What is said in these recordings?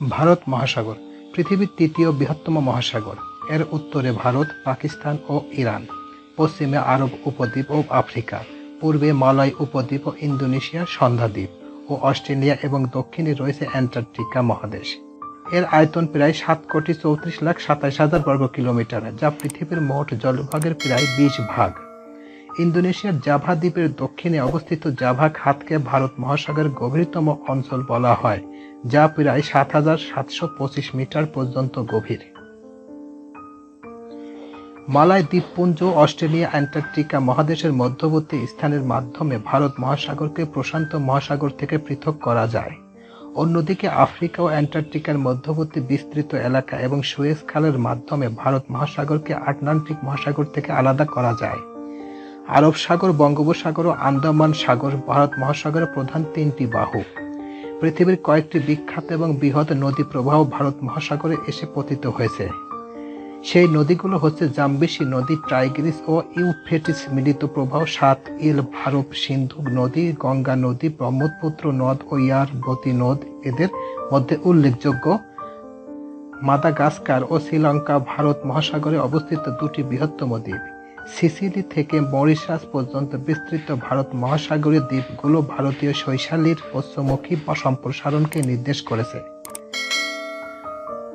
ভারত মহাসাগর, পৃথিবীর তৃতীয় বৃহত্তম মহাসাগর। এর উত্তরে ভারত, পাকিস্তান ও ইরান, পশ্চিমে আরব উপদ্বীপ ও আফ্রিকা, পূর্বে মালয় উপদ্বীপ ও ইন্দোনেশিয়া সন্ধ্যা দ্বীপ ও অস্ট্রেলিয়া এবং দক্ষিণে রয়েছে অ্যান্টার্কটিকা মহাদেশ। এর আয়তন প্রায় সাত কোটি চৌত্রিশ লাখ সাতাইশ হাজার বর্গ কিলোমিটার যা পৃথিবীর মোট জলভাগের প্রায় বিশ ভাগ। ইন্দোনেশিয়ার জাভা দ্বীপের দক্ষিণে অবস্থিত জাভা খাতকে ভারত মহাসাগরের গভীরতম অঞ্চল বলা হয়, যা প্রায় সাত হাজার সাতশো পঁচিশ মিটার পর্যন্ত গভীর। মালয় দ্বীপপুঞ্জ, অস্ট্রেলিয়া, অ্যান্টার্কটিকা মহাদেশের মধ্যবর্তী স্থানের মাধ্যমে ভারত মহাসাগরকে প্রশান্ত মহাসাগর থেকে পৃথক করা যায়। অন্যদিকে আফ্রিকা ও অ্যান্টার্কটিকার মধ্যবর্তী বিস্তৃত এলাকা এবং সুয়েজ খালের মাধ্যমে ভারত মহাসাগরকে আটলান্টিক মহাসাগর থেকে আলাদা করা যায়। আরব সাগর, বঙ্গোপসাগর ও আন্দামান সাগর ভারত মহাসাগরের প্রধান তিনটি বাহু। পৃথিবীর কয়েকটি বিখ্যাত এবং বৃহৎ নদী প্রবাহ ভারত মহাসাগরে এসে পতিত হয়েছে। সেই নদীগুলো হচ্ছে জাম্বিসি নদী ট্রাইগ্রিস ও ইউফ্রেটিস মিলিত প্রবাহ, সাত ইল ভারত সিন্ধু নদী, গঙ্গা নদী, ব্রহ্মপুত্র নদ ও ইয়ারবতী নদ। এদের মধ্যে উল্লেখযোগ্য মাদাগাস্কার ও শ্রীলঙ্কা ভারত মহাসাগরে অবস্থিত দুটি বৃহত্তম দ্বীপ। সিসিলি থেকে মরিশাস পর্যন্ত বিস্তৃত ভারত মহাসাগরীয় দ্বীপগুলো ভারতীয় শৈশালীর পশ্চিমমুখী সম্প্রসারণকে নির্দেশ করেছে।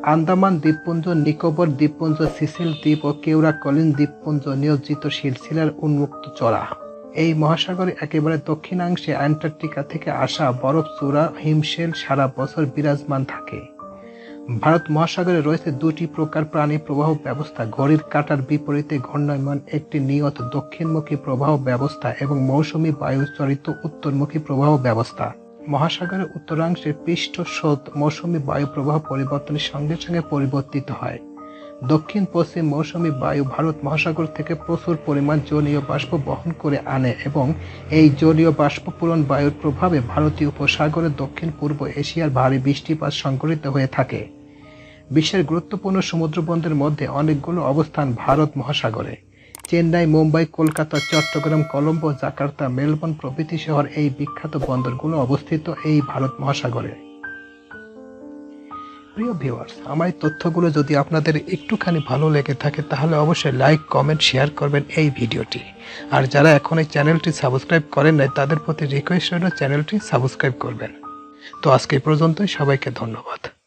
আন্দামান দ্বীপপুঞ্জ, নিকোবর দ্বীপপুঞ্জ, সিসিল দ্বীপ ও কেউরা কলিন দ্বীপপুঞ্জ নিয়োজিত সিলসিলার উন্মুক্ত চড়া। এই মহাসাগরে একেবারে দক্ষিণাংশে অ্যান্টার্কটিকা থেকে আসা বরফ চূড়া হিমশেল সারা বছর বিরাজমান থাকে। ভারত মহাসাগরে রয়েছে দুটি প্রকার প্রাণী প্রবাহ ব্যবস্থা। ঘড়ির কাটার বিপরীতে ঘূর্ণায়মান একটি নিয়ত দক্ষিণমুখী প্রবাহ ব্যবস্থা এবং মৌসুমী বায়ু চালিত উত্তরমুখী প্রবাহ ব্যবস্থা। মহাসাগরের উত্তরাংশে পৃষ্ঠ স্রোত মৌসুমী বায়ু প্রবাহ পরিবর্তনের সঙ্গে সঙ্গে পরিবর্তিত হয়। দক্ষিণ পশ্চিম মৌসুমী বায়ু ভারত মহাসাগর থেকে প্রচুর পরিমাণ জলীয় বাষ্প বহন করে আনে এবং এই জলীয় বাষ্পপূরণ বায়ুর প্রভাবে ভারতীয় উপসাগরের দক্ষিণ পূর্ব এশিয়ার ভারী বৃষ্টিপাত সংঘটিত হয়ে থাকে। বিশ্বের গুরুত্বপূর্ণ সমুদ্রবন্দরের মধ্যে অনেকগুলো অবস্থান ভারত মহাসাগরে। চেন্নাই, মুম্বাই, কলকাতা, চট্টগ্রাম, কলম্বো, জাকার্তা, মেলবোর্ন প্রভৃতি শহর এই বিখ্যাত বন্দরগুলো অবস্থিত এই ভারত মহাসাগরে। প্রিয় ভিউয়ার্স, আমার এই তথ্যগুলো যদি আপনাদের একটুখানি ভালো লেগে থাকে, তাহলে অবশ্যই লাইক, কমেন্ট, শেয়ার করবেন এই ভিডিওটি। আর যারা এখন এই চ্যানেলটি সাবস্ক্রাইব করেন নাই, তাদের প্রতি রিকোয়েস্ট রইল চ্যানেলটি সাবস্ক্রাইব করবেন। তো আজকে পর্যন্তই, সবাইকে ধন্যবাদ।